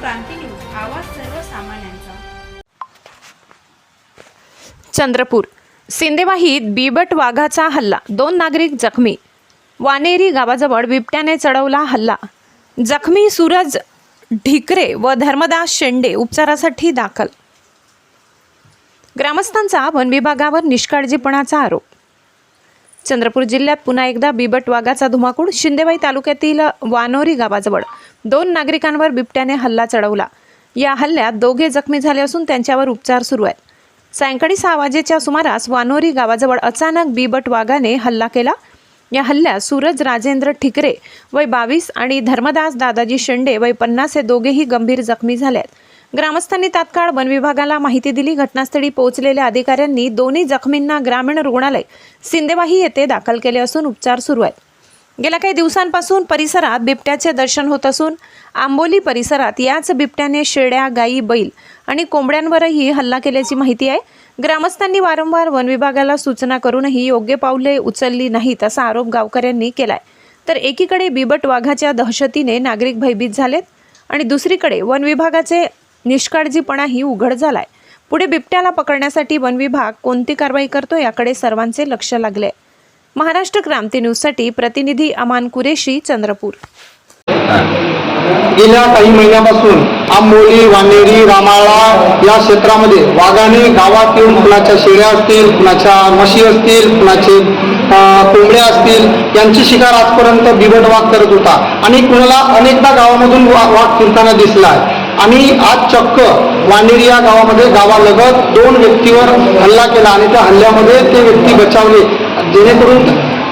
क्रांती news आवाज सर्वसामान्यांचा. चंद्रपूर सिंदेवाहीत बिबट वाघाचा हल्ला दोन नागरिक जखमी. वानेरी गावाजवळ बिबट्याने चढवला हल्ला. जखमी सूरज ढिकरे व धर्मदास शेंडे उपचारासाठी दाखल. ग्रामस्थांचा वन विभागावर निष्काळजीपणाचा आरोप. चंद्रपूर जिल्ह्यात पुन्हा एकदा बिबट वाघाचा धुमाकूळ शिंदेवाई तालुक्यातील वानोरी गावाजवळ. दोन नागरिकांवर बिबट्याने हल्ला चढवला. या हल्ल्यात दोघे जखमी झाले असून त्यांच्यावर उपचार सुरू आहेत. सायंकाळी सहा वाजेच्या सुमारास वानोरी गावाजवळ अचानक बिबट वाघाने हल्ला केला. या हल्ल्यात सूरज राजेंद्र ठिकरे वय बावीस आणि धर्मदास दादाजी शेंडे वय पन्नास हे दोघेही गंभीर जखमी झाले आहेत. ग्रामस्थांनी तात्काळ वन विभागाला माहिती दिली. घटनास्थळी पोहोचलेल्या अधिकाऱ्यांनी दोन्ही जखमींना ग्रामीण रुग्णालय सिंदेवाही येथे दाखल केले असून उपचार सुरू आहेत. गेल्या काही दिवसांपासून परिसरात बिबट्याचे दर्शन होत असून आंबोली परिसरात याच बिबट्याने शेळ्या गायी बैल आणि कोंबड्यांवरही हल्ला केल्याची माहिती आहे. ग्रामस्थांनी वारंवार वन विभागाला सूचना करूनही योग्य पावले उचलली नाहीत असा आरोप गावकऱ्यांनी केलाय. तर एकीकडे बिबट वाघाच्या दहशतीने नागरिक भयभीत झालेत आणि दुसरीकडे वन विभागाचे निष्काळजीपणाही उघड झालाय. पुढे बिबट्याला पकडण्यासाठी वन विभाग कोणती कारवाई करतो याकडे सर्वांचे लक्ष लागले. महाराष्ट्र क्रांती न्यूजसाठी प्रतिनिधी अमान कुरेशी चंद्रपूर. गेल्या काही महिन्यापासून आंबोली वानेरी रामाळा या क्षेत्रामध्ये वाघाने गावात येऊन कुणाच्या शेळ्या असतील कुणाच्या म्हशी असतील कुणाचे कोंबड्या असतील यांची शिकार आजपर्यंत बिबट वाघ करत होता. आणि कुणाला अनेकदा गावामधून वा- वाघ फिरताना दिसला आणि आज चक्क वानेरी या गावामध्ये गावालगत दोन व्यक्तीवर हल्ला केला आणि त्या हल्ल्यामध्ये ते व्यक्ती बचावले. जेणेकरून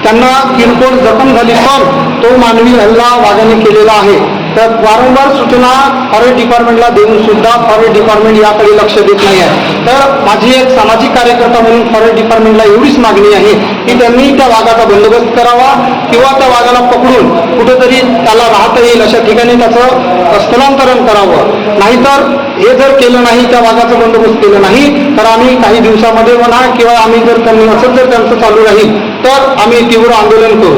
त्यांना किरकोळ जखम झाली पण तो मानवी हल्ला वाघाने केलेला आहे. तर वारंवार सूचना फॉरेस्ट डिपार्टमेंटला देऊन सुद्धा फॉरेस्ट डिपार्टमेंट याकडे लक्ष देत नाही आहे. तर माझी एक सामाजिक कार्यकर्ता म्हणून फॉरेस्ट डिपार्टमेंटला एवढीच मागणी आहे की त्यांनी त्या वाघाचा बंदोबस्त करावा किंवा त्या वाघाला पकडून कुठेतरी त्याला राहता येईल अशा ठिकाणी त्याचं स्थलांतरण करावं. नाहीतर हे जर केलं नाही त्या वाघाचं बंदोबस्त केलं नाही तर आम्ही काही दिवसामध्ये म्हणा किंवा आम्ही जर त्यांनी असंच जर त्यांचं चालू राहील तर आम्ही तीव्र आंदोलन करू.